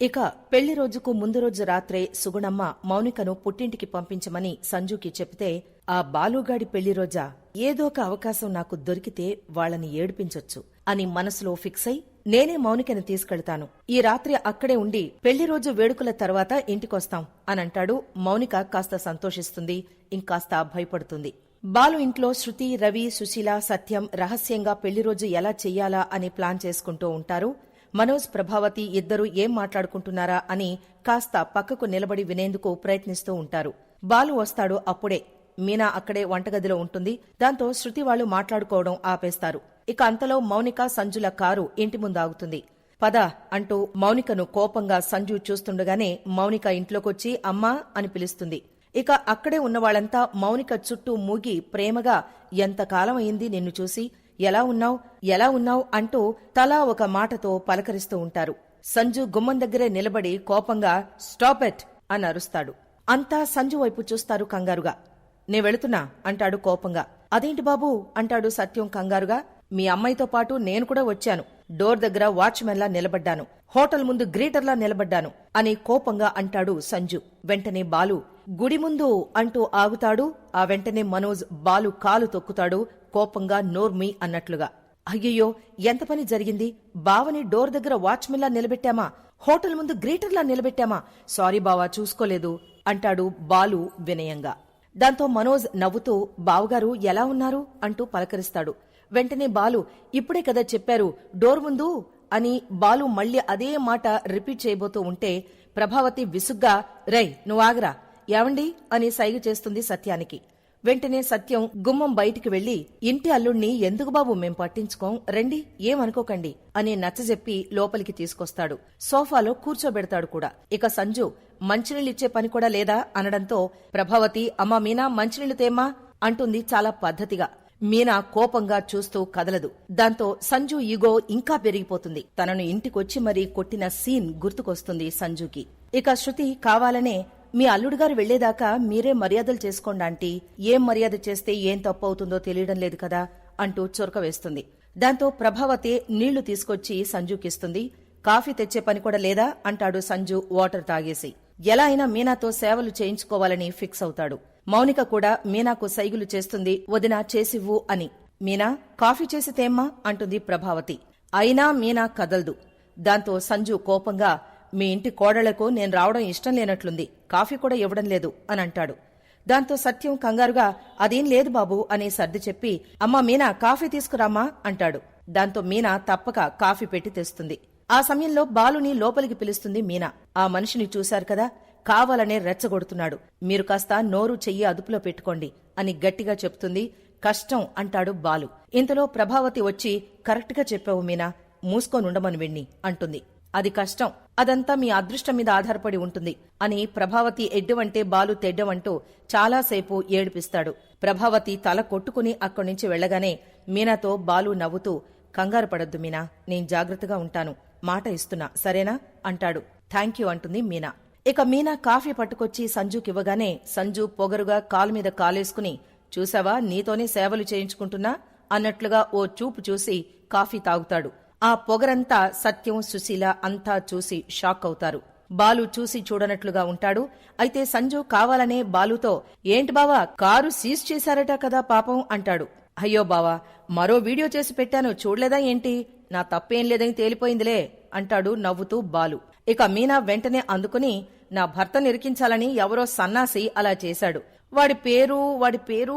ఇక పెళ్ళి రోజుకు ముందు రోజు రాత్రే సుగుణమ్మ మౌనికను పుట్టింటికి పంపించమని సంజుకి చెబితే ఆ బాలుగాడి పెళ్ళి రోజా? ఏదో ఒక అవకాశం నాకు దొరికితే వాళ్ళని ఏడిపించొచ్చు అని మనసులో ఫిక్స్ అయి నేనే మౌనికను తీసుకెళ్తాను. ఈ రాత్రి అక్కడే ఉండి పెళ్ళి రోజు వేడుకల తర్వాత ఇంటికొస్తాం అనంటాడు మౌనిక కాస్త సంతోషిస్తుంది ఇంకాస్త భయపడుతుంది. బాలు ఇంట్లో శృతి రవి సుశీల సత్యం రహస్యంగా పెళ్ళి రోజు ఎలా చెయ్యాలా అని ప్లాన్ చేసుకుంటూ ఉంటారు. మనోజ్ ప్రభావతి ఇద్దరు ఏం మాట్లాడుకుంటున్నారా అని కాస్త పక్కకు నిలబడి వినేందుకు ప్రయత్నిస్తూ ఉంటారు. బాలు వస్తాడు అప్పుడే. మీనా అక్కడే వంటగదిలో ఉంటుంది. దాంతో శృతి వాళ్ళు మాట్లాడుకోవడం ఆపేస్తారు. ఇక అంతలో మౌనిక సంజుల కారు ఇంటి ముందు ఆగుతుంది. పద అంటూ మౌనికను కోపంగా సంజు చూస్తుండగానే మౌనిక ఇంట్లోకొచ్చి అమ్మా అని పిలుస్తుంది. ఇక అక్కడే ఉన్నవాళ్ళంతా మౌనిక చుట్టూ మూగి ప్రేమగా ఎంతకాలం అయింది నిన్ను చూసి? ఎలా ఉన్నావ్? ఎలా ఉన్నావ్? అంటూ తలా ఒక మాటతో పలకరిస్తూ ఉంటారు. సంజు గుమ్మం దగ్గరే నిలబడి కోపంగా స్టాప్ ఎట్ అని అరుస్తాడు. అంతా సంజు వైపు చూస్తారు కంగారుగా. నే వెళుతున్నా అంటాడు కోపంగా. అదేంటి బాబూ? అంటాడు సత్యం కంగారుగా. మీ అమ్మాయితో పాటు నేను కూడా వచ్చాను. డోర్ దగ్గర వాచ్మెన్లా నిలబడ్డాను. హోటల్ ముందు గ్రీటర్లా నిలబడ్డాను. అని కోపంగా అంటాడు సంజు. వెంటనే బాలు గుడి ముందు అంటూ ఆగుతాడు. ఆ వెంటనే మనోజ్ బాలు కాలు తొక్కుతాడు కోపంగా నోర్మి అన్నట్లుగా. అయ్యయ్యో ఎంత పని జరిగింది? బావని డోర్ దగ్గర వాచ్మెన్లా నిలబెట్టామా? హోటల్ ముందు గ్రీటర్లా నిలబెట్టామా? సారీ బావా చూసుకోలేదు అంటాడు బాలు వినయంగా. దాంతో మనోజ్ నవ్వుతూ బావగారు ఎలా ఉన్నారు? అంటూ పలకరిస్తాడు. వెంటనే బాలు ఇప్పుడే కదా చెప్పారు డోర్ ముందు అని బాలు మళ్ళీ అదే మాట రిపీట్ చేయబోతూ ఉంటే ప్రభావతి విసుగ్గా రై నువ్వాగరా ఏమండి అని సైగ చేస్తుంది సత్యానికి. వెంటనే సత్యం గుమ్మం బయటికి వెళ్ళి ఇంటి అల్లుణ్ణి ఎందుకు బాబు మేం పట్టించుకోం రండి ఏమనుకోకండి అని నచ్చజెప్పి లోపలికి తీసుకొస్తాడు. సోఫాలో కూర్చోబెడతాడు కూడా. ఇక సంజు మంచినీళ్ళిచ్చే పని కూడా లేదా? అనడంతో ప్రభావతి అమ్మా మీనా మంచినీళ్ళు తేమా అంటుంది చాలా పద్ధతిగా. మీనా కోపంగా చూస్తూ కదలదు. దాంతో సంజు ఈగో ఇంకా పెరిగిపోతుంది. తనను ఇంటికొచ్చి మరీ కొట్టిన సీన్ గుర్తుకొస్తుంది సంజుకి. ఇక శృతి కావాలనే మీ అల్లుడుగారు వెళ్ళేదాకా మీరే మర్యాదలు చేసుకోండి ఆంటీ. ఏం మర్యాద చేస్తే ఏం తప్పు అవుతుందో తెలియడం లేదు కదా అంటూ చొరక వేస్తుంది. దాంతో ప్రభావతి నీళ్ళు తీసుకొచ్చి సంజుకిస్తుంది. కాఫీ తెచ్చే పని కూడా లేదా అంటాడు సంజు వాటర్ తాగేసి. ఎలా అయినా మీనాతో సేవలు చేయించుకోవాలని ఫిక్స్ అవుతాడు. మౌనిక కూడా మీనాకు సైగులు చేస్తుంది వదిన చేసివ్వు అని. మీనా కాఫీ చేసి తేమ్మా అంటుంది ప్రభావతి. అయినా మీనా కదల్దు. దాంతో సంజు కోపంగా మీ ఇంటి కోడళ్ళకు నేను రావడం ఇష్టం లేనట్లుంది కాఫీ కూడా ఇవ్వడం లేదు అని అంటాడు దాంతో సత్యం కంగారుగా అదేం లేదు బాబు అని సర్ది చెప్పి అమ్మా మీనా కాఫీ తీసుకురామ్మా అంటాడు. దాంతో మీనా తప్పక కాఫీ పెట్టి తెస్తుంది. ఆ సమయంలో బాలుని లోపలికి పిలుస్తుంది మీనా. ఆ మనిషిని చూశారు కదా కావాలనే రెచ్చగొడుతున్నాడు. మీరు కాస్త నోరు చెయ్యి అదుపులో పెట్టుకోండి అని గట్టిగా చెప్తుంది. కష్టం అంటాడు బాలు. ఇంతలో ప్రభావతి వచ్చి కరెక్ట్గా చెప్పావు మీనా మూసుకోనుండమని వెణ్ణి అంటుంది. అది కష్టం. అదంతా మీ అదృష్టం మీద ఆధారపడి ఉంటుంది అని ప్రభావతి ఎడ్డవంటే బాలు తెడ్డవంటూ చాలాసేపు ఏడిపిస్తాడు. ప్రభావతి తల కొట్టుకుని అక్కడి నుంచి వెళ్ళగానే మీనాతో బాలు నవ్వుతూ కంగారు పడద్దు మీనా నేను జాగ్రత్తగా ఉంటాను. మాట ఇస్తున్నా సరేనా? అంటాడు. థ్యాంక్ యూ అంటుంది మీనా. ఇక మీనా కాఫీ పట్టుకొచ్చి సంజుకివ్వగానే సంజు పొగరుగా కాలు మీద కాలేసుకుని చూసావా నీతోనే సేవలు చేయించుకుంటున్నా అన్నట్లుగా ఓ చూపు చూసి కాఫీ తాగుతాడు. ఆ పొగరంతా సత్యం సుశీల అంతా చూసి షాక్ అవుతారు. బాలు చూసి చూడనట్లుగా ఉంటాడు. అయితే సంజు కావాలనే బాలుతో ఏంటి బావా కారు సీజ్ చేశారట కదా పాపం అంటాడు. అయ్యో బావా మరో వీడియో చేసి పెట్టాను చూడలేదా ఏంటి? నా తప్పేం లేదని తేలిపోయిందిలే అంటాడు నవ్వుతూ బాలు. ఇక మీనా వెంటనే అందుకుని నా భర్త నిరికించాలని ఎవరో సన్నాసి అలా చేశాడు. వాడి పేరు వాడి పేరు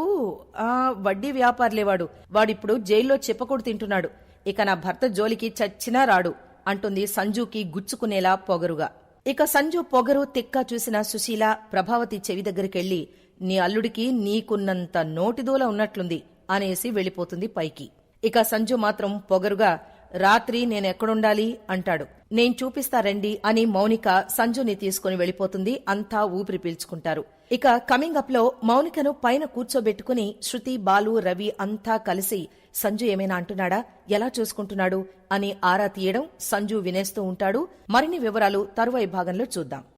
ఆ వడ్డీ వ్యాపారులేవాడు వాడిప్పుడు జైల్లో చెప్పకూడు తింటున్నాడు. ఇక నా భర్త జోలికి చచ్చినా రాడు అంటుంది సంజుకి గుచ్చుకునేలా పొగరుగా. ఇక సంజు పొగరు తిక్క చూసిన సుశీల ప్రభావతి చెవి దగ్గరికెళ్ళి నీ అల్లుడికి నీకున్నంత నోటిదూల ఉన్నట్లుంది అనేసి వెళ్ళిపోతుంది పైకి. ఇక సంజు మాత్రం పొగరుగా రాత్రి నేనెక్కడుండాలి? అంటాడు. నేను చూపిస్తా రండి అని మౌనిక సంజుని తీసుకుని వెళ్ళిపోతుంది. అంతా ఊపిరి పీల్చుకుంటారు. ఇక కమింగ్ అప్లో మౌనికను పైన కూర్చోబెట్టుకుని శృతి బాలు రవి అంతా కలిసి సంజు ఏమైనా అంటున్నాడా? ఎలా చూసుకుంటున్నాడు? అని ఆరా తీయడం సంజు వినేస్తూ ఉంటాడు. మరిన్ని వివరాలు తరువాయి భాగంలో చూద్దాం.